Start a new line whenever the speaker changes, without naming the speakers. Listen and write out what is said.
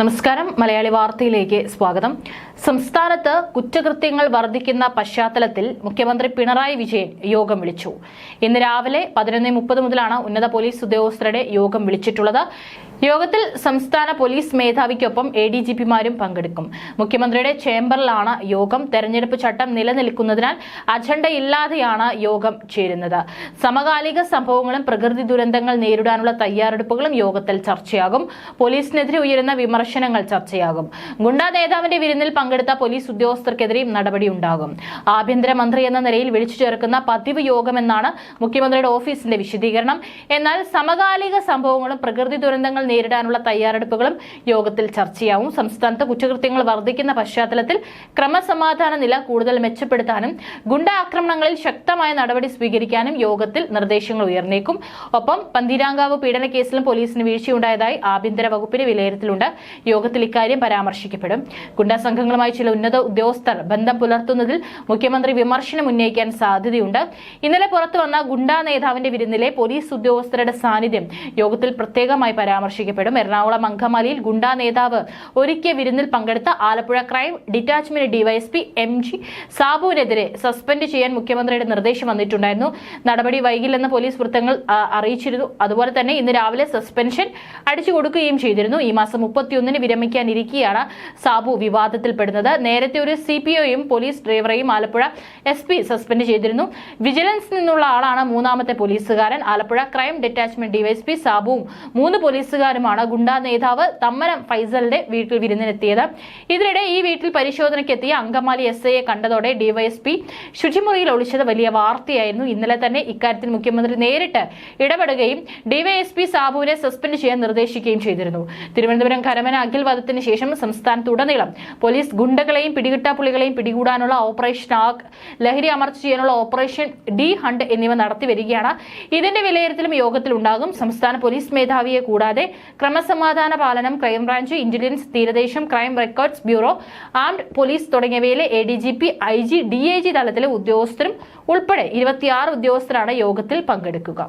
നമസ്കാരം. മലയാളി വാർത്തയിലേക്ക് സ്വാഗതം. സംസ്ഥാനത്ത് കുറ്റകൃത്യങ്ങൾ വർദ്ധിക്കുന്ന പശ്ചാത്തലത്തിൽ മുഖ്യമന്ത്രി പിണറായി വിജയൻ യോഗം വിളിച്ചു. ഇന്ന് രാവിലെ പതിനൊന്ന് മുപ്പത് മുതലാണ് ഉന്നത പോലീസ് ഉദ്യോഗസ്ഥരുടെ യോഗം വിളിച്ചിട്ടുള്ളത്. യോഗത്തിൽ സംസ്ഥാന പോലീസ് മേധാവിക്കൊപ്പം എ ഡി ജി പിമാരും പങ്കെടുക്കും. മുഖ്യമന്ത്രിയുടെ ചേംബറിലാണ് യോഗം. തെരഞ്ഞെടുപ്പ് ചട്ടം നിലനിൽക്കുന്നതിനാൽ അജണ്ടയില്ലാതെയാണ് യോഗം ചേരുന്നത്. സമകാലിക സംഭവങ്ങളും പ്രകൃതി ദുരന്തങ്ങൾ നേരിടാനുള്ള തയ്യാറെടുപ്പുകളും യോഗത്തിൽ ചർച്ചയാകും. പോലീസിനെതിരെ ഉയരുന്ന വിമർശനങ്ങൾ ചർച്ചയാകും. ഗുണ്ടാ നേതാവിന്റെ വിരുന്നിൽ പങ്കെടുത്ത പോലീസ് ഉദ്യോഗസ്ഥർക്കെതിരെയും നടപടിയുണ്ടാകും ആഭ്യന്തരമന്ത്രി എന്ന നിലയിൽ വിളിച്ചു ചേർക്കുന്ന പതിവ് യോഗമെന്നാണ് മുഖ്യമന്ത്രിയുടെ ഓഫീസിന്റെ വിശദീകരണം. എന്നാൽ സമകാലിക സംഭവങ്ങളും പ്രകൃതി ദുരന്തങ്ങൾ നേരിടാനുള്ള തയ്യാറെടുപ്പുകളും യോഗത്തിൽ ചർച്ചയാവും. സംസ്ഥാനത്ത് കുറ്റകൃത്യങ്ങൾ വർദ്ധിക്കുന്ന പശ്ചാത്തലത്തിൽ ക്രമസമാധാന നില കൂടുതൽ മെച്ചപ്പെടുത്താനും ഗുണ്ട ആക്രമണങ്ങളിൽ ശക്തമായ നടപടി സ്വീകരിക്കാനും യോഗത്തിൽ നിർദ്ദേശങ്ങൾ ഉയർന്നേക്കും. ഒപ്പം പന്തിരാങ്കാവ് പീഡന കേസിലും പോലീസിന് വീഴ്ചയുണ്ടായതായി ആഭ്യന്തര വകുപ്പിന് വിലയിരുത്തലുണ്ട്. യോഗത്തിൽ ഇക്കാര്യം പരാമർശിക്കപ്പെടും. ഗുണ്ടാ സംഘങ്ങളുമായി ചില ഉന്നത ഉദ്യോഗസ്ഥർ ബന്ധം പുലർത്തുന്നതിൽ മുഖ്യമന്ത്രി വിമർശനം ഉന്നയിക്കാൻ സാധ്യതയുണ്ട്. ഇന്നലെ പുറത്തുവന്ന ഗുണ്ടാ നേതാവിന്റെ വിരുന്നിലെ പോലീസ് ഉദ്യോഗസ്ഥരുടെ സാന്നിധ്യം യോഗത്തിൽ പ്രത്യേകമായി പരാമർശിക്കപ്പെടും എറണാകുളം അങ്കമാലിയിൽ ഗുണ്ടാ നേതാവ് ഒരുക്കിയ വിരുന്നിൽ പങ്കെടുത്ത Alappuzha crime detachment DYSP M G സാബുവിനെതിരെ suspend ചെയ്യാൻ മുഖ്യമന്ത്രിയുടെ നിർദ്ദേശം വന്നിട്ടുണ്ടായിരുന്നു. നടപടി വൈകില്ലെന്ന് പോലീസ് വൃത്തങ്ങൾ അറിയിച്ചിരുന്നു. അതുപോലെ തന്നെ ഇന്ന് രാവിലെ സസ്പെൻഷൻ അടിച്ചു കൊടുക്കുകയും ചെയ്തിരുന്നു. ഈ മാസം മുപ്പത്തിയൊന്നിന് വിരമിക്കാനിരിക്കെയാണ് സാബു വിവാദത്തിൽപ്പെടുന്നത്. നേരത്തെ ഒരു സി പി ഒയും പോലീസ് ഡ്രൈവറെയും ആലപ്പുഴ എസ് പി സസ്പെൻഡ് ചെയ്തിരുന്നു. വിജിലൻസ് നിന്നുള്ള ആളാണ് മൂന്നാമത്തെ പോലീസുകാരൻ. ആലപ്പുഴ ക്രൈം ഡിറ്റാച്ച്മെന്റ് ഡിവൈഎസ്പി സാബുവും മൂന്ന് പോലീസുകാരുമാണ് ഗുണ്ടാ നേതാവ് തമ്മനം ഫൈസലിന്റെ വീട്ടിൽ വിരുന്നിനെത്തിയത്. ഇതിനിടെ ഈ വീട്ടിൽ പരിശോധനയ്ക്കെത്തിയ അങ്കമാലി എസ് ഐയെ കണ്ടതോടെ ഡിവൈഎസ്പി ശുചിമുറിയിൽ ഒളിച്ചത് വലിയ വാർത്തയായിരുന്നു. ഇന്നലെ തന്നെ ഇക്കാര്യത്തിൽ മുഖ്യമന്ത്രി നേരിട്ട് ഇടപെടുകയും ഡിവൈഎസ്പി സാബുവിനെ സസ്പെൻഡ് ചെയ്യാൻ നിർദ്ദേശിക്കുകയും ചെയ്തിരുന്നു. തിരുവനന്തപുരം കരമന അഖിൽ വധത്തിന് ശേഷം സംസ്ഥാനത്തുടനീളം പോലീസ് ഗുണ്ടകളെയും പിടികിട്ടാപ്പുള്ളികളെയും പിടികൂടാനുള്ള ഓപ്പറേഷൻ ആഗ് ലഹരി അമർച്ച ചെയ്യാനുള്ള ഓപ്പറേഷൻ ഡി ഹണ്ട് എന്നിവ നടത്തി വരികയാണ്. ഇതിന്റെ വിലയിരുത്തലും യോഗത്തിൽ ഉണ്ടാകും സംസ്ഥാന പോലീസ് മേധാവിയെ കൂടാതെ ക്രമസമാധാന പാലനം crime branch intelligence തീരദേശം crime records bureau armed police തുടങ്ങിയവയിലെ A D G P I G D I G തലത്തിലെ ഉദ്യോഗസ്ഥരും ഉൾപ്പെടെ ഇരുപത്തിയാറ് ഉദ്യോഗസ്ഥരാണ് യോഗത്തിൽ പങ്കെടുക്കുക.